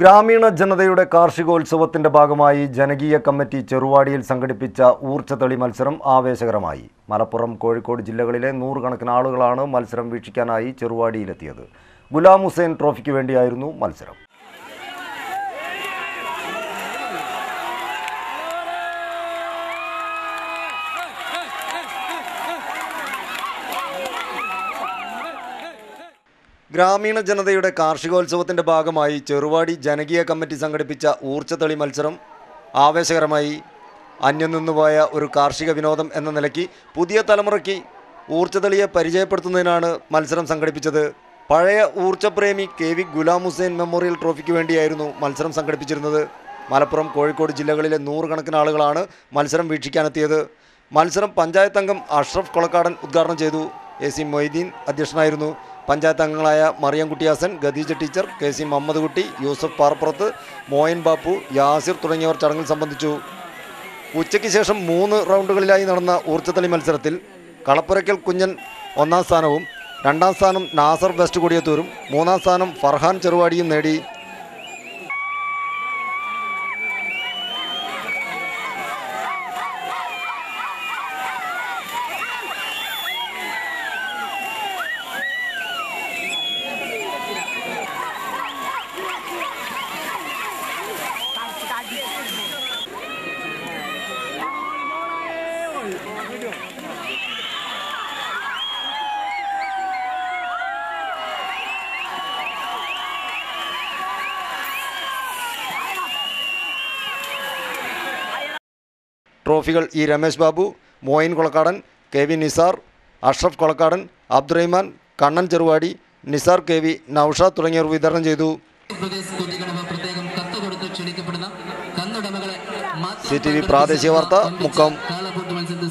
ഗ്രാമീണ ജനതയുടെ കാർഷികോത്സവത്തിന്റെ ഭാഗമായി ജനകീയ കമ്മിറ്റി ചെറുവാടിയിൽ സംഘടിപ്പിച്ച ഊർജതളി മത്സരം ആവേശകരമായി. മലപ്പുറം കോഴിക്കോട് ജില്ലകളിലെ നൂറുകണക്കിന് ആളുകളാണ് മത്സരം വീക്ഷിക്കാനായി ചെറുവാടിയിലെത്തിയത്. ഗുലാം ഹുസൈൻ ട്രോഫിക്ക് വേണ്ടിയായിരുന്നു മത്സരം. ഗ്രാമീണ ജനതയുടെ കാർഷികോത്സവത്തിന്റെ ഭാഗമായി ചെറുവാടി ജനകീയ കമ്മിറ്റി സംഘടിപ്പിച്ച ഊർജത്തളി മത്സരം ആവേശകരമായി അന്യം നിന്നുപോയ ഒരു കാർഷിക വിനോദം എന്ന നിലയ്ക്ക് പുതിയ തലമുറയ്ക്ക് ഊർജതളിയെ പരിചയപ്പെടുത്തുന്നതിനാണ് മത്സരം സംഘടിപ്പിച്ചത്. പഴയ ഊർജപ്രേമി K V Gulam Hussain memorial ട്രോഫിക്ക് വേണ്ടിയായിരുന്നു മത്സരം സംഘടിപ്പിച്ചിരുന്നത്. മലപ്പുറം കോഴിക്കോട് ജില്ലകളിലെ നൂറുകണക്കിന് ആളുകളാണ് മത്സരം വീക്ഷിക്കാനെത്തിയത്. മത്സരം പഞ്ചായത്ത് അംഗം അഷ്റഫ് കൊളക്കാടൻ ഉദ്ഘാടനം ചെയ്തു. എ സി മൊയ്തീൻ അധ്യക്ഷനായിരുന്നു. പഞ്ചായത്ത് അംഗങ്ങളായ Mariyam Kuttiyasan Khadeeja teacher K C Muhammed Kutty Yusuf Parappurath Moyan Bapu Yasir തുടങ്ങിയവർ ചടങ്ങിൽ സംബന്ധിച്ചു. ഉച്ചയ്ക്ക് ശേഷം മൂന്ന് റൗണ്ടുകളിലായി നടന്ന ഊർജത്തളി മത്സരത്തിൽ കളപ്പുരയ്ക്കൽ കുഞ്ഞൻ ഒന്നാം സ്ഥാനവും രണ്ടാം സ്ഥാനം നാസർ വെസ്റ്റ് കൊടിയത്തൂരും മൂന്നാം സ്ഥാനം ഫർഹാൻ ചെറുവാടിയും നേടി ട്രോഫികൾ E Ramesh Babu Moin Kolakkadan K V Nisar Ashraf Kolakkadan Abdurahiman Kannan Cheruvadi Nisar K V Noushad തുടങ്ങിയവർ വിതരണം ചെയ്തു. പ്രത്യേകം കത്ത് കൊടുത്ത് ക്ഷണിക്കപ്പെടുന്ന കന്നുടമകളെ സി ടി വി